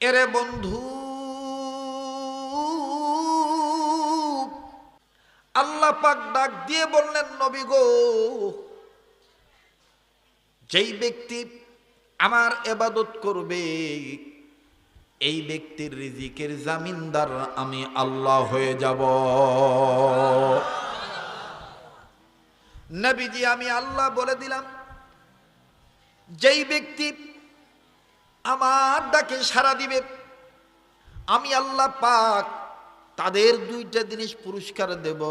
এরে বন্ধু, আল্লাহ পাক ডাক দিয়ে বললেন, নবী গো, যেই ব্যক্তি আমার এবাদত করবে, এই ব্যক্তির রিজিকের জামিনদার আমি আল্লাহ হয়ে যাব। নবীজি, আমি আল্লাহ বলে দিলাম, যেই ব্যক্তি আমার ডাকে সারা দিবে। আমি আল্লাহ পাক তাদের দুইটা জিনিস পুরস্কার দেব।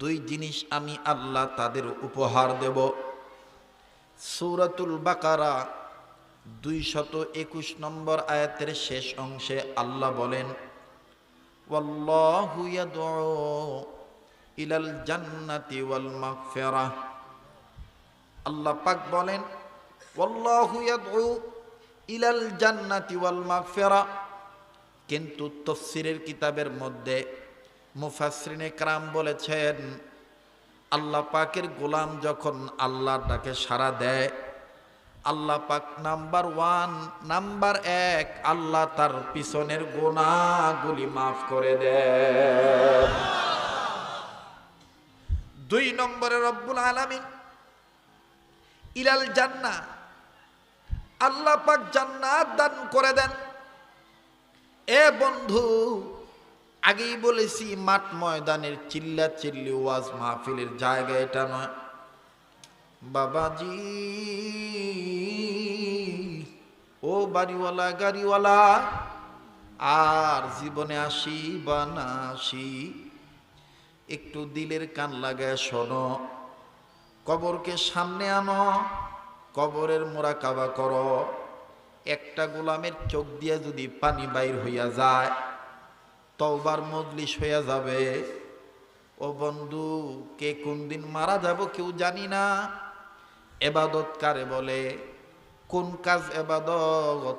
দুই জিনিস আমি আল্লাহ তাদের উপহার দেব। সূরাতুল বাকারা দুই শত একুশ নম্বর আয়াতের শেষ অংশে আল্লাহ বলেন ইলাল জান্নাতি ওয়াল আল্লাহ পাক বলেন ইলাল জান্নাতি ওয়াল মাগফিরাহ কিন্তু তফসিরের কিতাবের মধ্যে মুফাসরিনে ক্রাম বলেছেন, আল্লাহ পাকের গোলাম যখন আল্লাহর ডাকে সাড়া দেয়, আল্লাহ পাক নাম্বার ওয়ান, নাম্বার এক, আল্লাহ তার পিছনের গোনাগুলি মাফ করে দেয় দুই নম্বরে রব্বুল আলামিন, ইলাল জান্না আল্লাহ পাক জান্নাত দান করে দেন। এ বন্ধু, আগেই বলেছি, মাঠ ময়দানের চিল্লা চিল্লি ওয়াজ মাহফিলের জায়গা এটা নয়। বাবাজি, ও বাড়িওয়ালা, গাড়িওয়ালা, আর জীবনে আসি বা না আসি, একটু দিলের কান লাগায় শোনো, কবরকে সামনে আনো। কবরের মোরা কাবা করো। একটা গোলামের চোখ দিয়ে যদি পানি বাইর হইয়া যায়, তওবার মজলিস হইয়া যাবে। ও বন্ধু, কে কোন দিন মারা যাব কেউ জানি না। এবাদত কারে বলে? কোন কাজ এবাদত?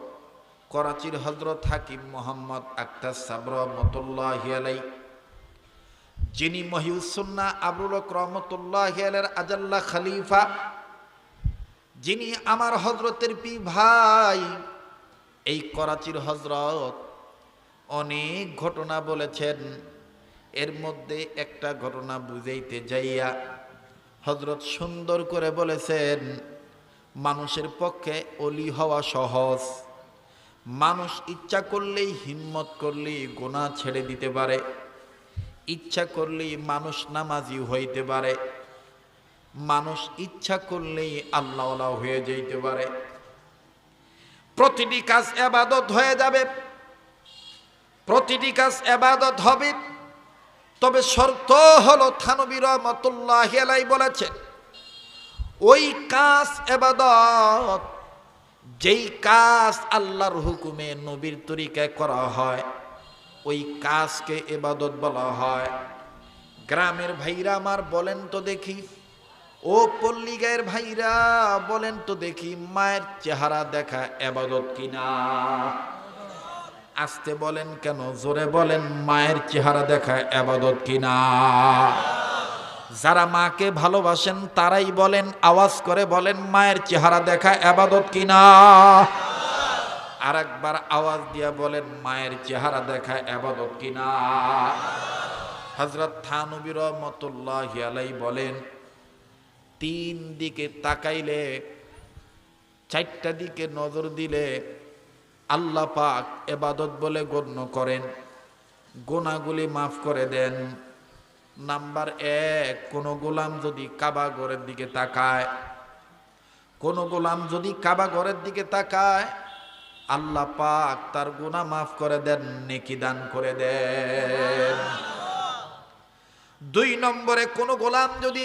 করাচির হজরত হাকিম মোহাম্মদ আক্তার সাবর রহমতুল্লাহ যিনি মহিউসুন্না আবুল রহমতুল্লাহ আজাল্লা খলিফা যিনি আমার হজরতের পি ভাই, এই করাচির হজরত অনেক ঘটনা বলেছেন। এর মধ্যে একটা ঘটনা বুঝাইতে যাইয়া হজরত সুন্দর করে বলেছেন, মানুষের পক্ষে অলি হওয়া সহজ। মানুষ ইচ্ছা করলেই হিম্মত করলেই গোনা ছেড়ে দিতে পারে। ইচ্ছা করলেই মানুষ নামাজি হইতে পারে। মানুষ ইচ্ছা করলেই আল্লাহ হয়ে যেতে পারে। প্রতিটি কাজ এবাদত হয়ে যাবে। প্রতিটি কাজ এবাদত হবে। তবে শর্ত হলো, থানবী রহমতুল্লাহ আলাই বলেছেন, ওই কাজ এবাদত যেই কাজ আল্লাহর হুকুমে নবীর তরিকায় করা হয়, ওই কাজকে এবাদত বলা হয়। গ্রামের ভাইরা আমার বলেন তো দেখি। ও পল্লী গায়ের ভাইরা, বলেন তো দেখি মায়ের চেহারা দেখা এবাদত কিনা? আসতে বলেন কেন? জোরে বলেন, মায়ের চেহারা দেখা এবাদত কিনা? যারা মাকে ভালোবাসেন, তারাই বলেন, আওয়াজ করে বলেন, মায়ের চেহারা দেখা এবাদত কিনা? আর একবার আওয়াজ দিয়া বলেন, মায়ের চেহারা দেখা এবাদত কিনা? হজরত থানবির রহমতুল্লাহ আলাই বলেন তিন দিকে তাকাইলে, চারটা দিকে নজর দিলে আল্লাহ পাক এবাদত বলে গণ্য করেন। গোনাগুলি মাফ করে দেন। নাম্বার এক, কোনো গোলাম যদি কাবা ঘরের দিকে তাকায়, কোনো গোলাম যদি কাবা ঘরের দিকে তাকায়, আল্লাহ পাক তার গুনাহ মাফ করে দেন, নেকি দান করে দেন। দুই নম্বরে, কোনো গোলাম যদি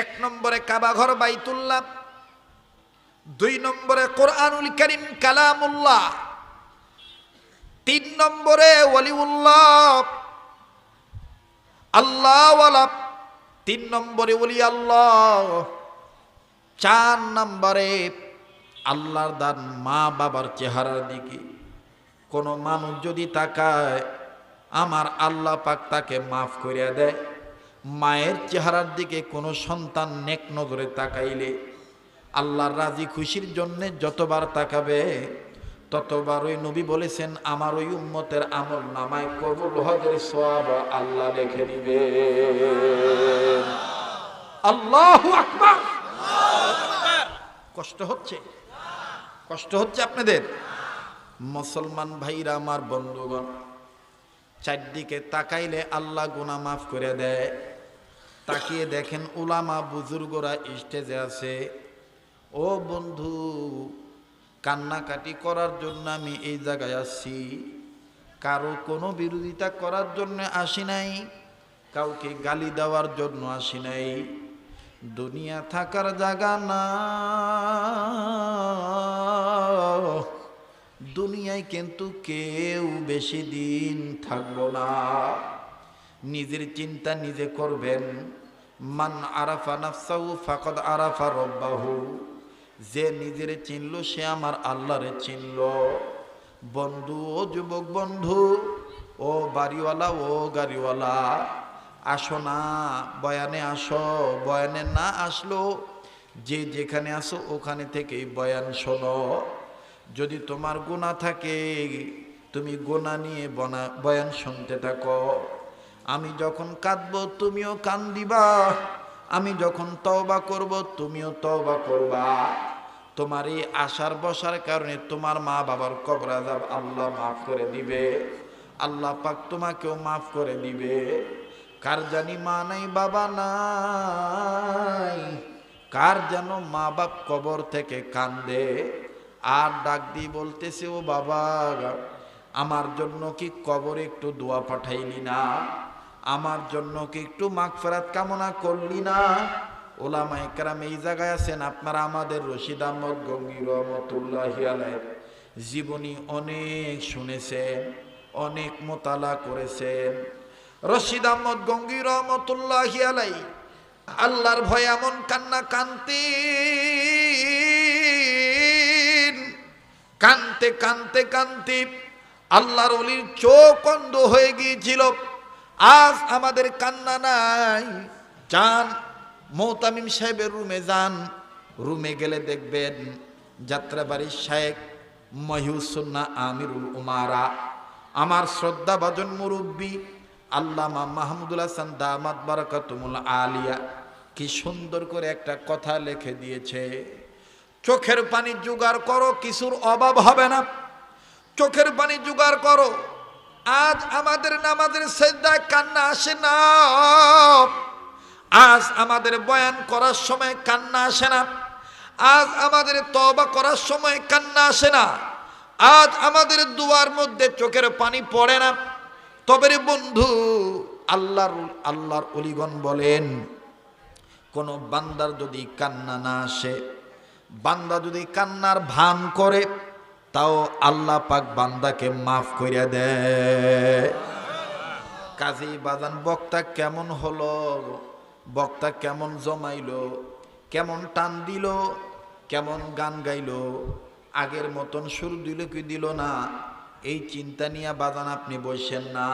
এক নম্বরে কাবাঘর বাইতুল্লাহ, দুই নম্বরে কোরআনুল করিম কালামুল্লাহ, তিন নম্বরে ওলিউল্লাহ, আল্লাহ তিন নম্বরে ওলি আল্লাহ, চার নম্বরে আল্লাহর দান মা বাবার চেহারার দিকে। কোনো মানুষ যদি তাকায়, আমার আল্লাহ পাক তাকে মাফ করিয়া দেয়। মায়ের চেহারার দিকে কোনো সন্তান নেক নজরে তাকাইলে আল্লাহর রাজি খুশির জন্যে যতবার তাকাবে, ততবার ওই নবী বলেছেন, আমার ওই উম্মতের আমল নামায় কবুল হজের সব আল্লাহ লিখে দিবে। আল্লাহ কষ্ট হচ্ছে? কষ্ট হচ্ছে আপনাদের? মুসলমান ভাইরা, আমার বন্ধুগণ, চারদিকে তাকাইলে আল্লাহ গুনাহ মাফ করে দেয়। তাকিয়ে দেখেন উলামা বুজুর্গরা স্টেজে আছে। ও বন্ধু, কান্নাকাটি করার জন্য আমি এই জায়গায় আসছি। কারও কোনো বিরোধিতা করার জন্য আসি নাই, কাউকে গালি দেওয়ার জন্য আসি নাই। দুনিয়া থাকার জায়গা না, দুনিয়ায় কিন্তু কেউ বেশি দিন থাকব না। নিজের চিন্তা নিজে করবেন মান আরাফা নাফসাহু ফাকদ আরাফা রব্বাহু। যে নিজের চিনল, সে আমার আল্লাহরে চিনল। বন্ধু ও যুবক বন্ধু, ও বাড়িওয়ালা ও গাড়িওয়ালা, আসো না, বয়ানে আসো, বয়ানে না আসলো। যে যেখানে আসো, ওখানে থেকেই বয়ান শোনো। যদি তোমার গুণা থাকে, তুমি গোনা নিয়ে বনা বয়ান শুনতে থাকো। আমি যখন কাঁদবো, তুমিও কান্দিবা। আমি যখন তওবা করব, তুমিও তওবা করবা। তোমার এই আশার বসার কারণে তোমার মা বাবার কবর আযাব আল্লাহ মাফ করে দিবে। আল্লাহ পাক তোমাকেও মাফ করে দিবে। কার জানি মা নাই, বাবা নাই? কার যেন মা বাপ কবর থেকে কান্দে? আর ডাক দিয়ে বলতেছে, ও বাবা, আমার জন্য কি কবর একটু দোয়া পাঠাইলি না? আমার জন্য কি একটু মাগফেরাত কামনা করলি না? ওলামা একরাম এই জায়গায় আছেন, আপনারা আমাদের রশিদ আহমদ গঙ্গি রহমতুল্লাহ জীবনী অনেক শুনেছেন, অনেক মোতালা করেছেন। রশিদ আহমদ গঙ্গি রহমতুল্লাহ আল্লাহর ভয় এমন কান্না কান্তি কানতে কানতে কানতে আল্লাহর অলির চোখ অন্ধ হয়ে গিয়েছিল। আজ আমাদের কান্না নাই। যান, মৌতামিম সাহেবের রুমে যান। রুমে গেলে দেখবেন যাত্রাবাড়ির শায়েক মহিউসুন্না আমিরুল উমারা। আমার শ্রদ্ধাভাজন মুরব্বী আল্লামা মাহমুদুল হাসান দামাত বারাকাতুমুল আলিয়া। কি সুন্দর করে একটা কথা লিখে দিয়েছে। চোখের পানি জোগাড় করো, কিছুর অভাব হবে না। চোখের পানি জোগাড় করো। আজ আমাদের নামাজের সেজদায় কান্না আসে না। আজ আমাদের বয়ান করার সময় কান্না আসে না। আজ আমাদের তবা করার সময় কান্না আসে না। আজ আমাদের দুয়ার মধ্যে চোখের পানি পড়ে না। তবে বন্ধু, আল্লাহর আল্লাহর অলিগণ বলেন, কোন বান্দার যদি কান্না না আসে, বান্দা যদি কান্নার ভান করে তাও আল্লাহ পাক বান্দাকে মাফ করিয়া দে। কাজী বাজান, বক্তা কেমন হলো? বক্তা কেমন জমাইলো? কেমন টান দিল? কেমন গান গাইল? আগের মতন সুর দিল কি দিল না? এই চিন্তা নিয়ে বাজান আপনি বসেন না।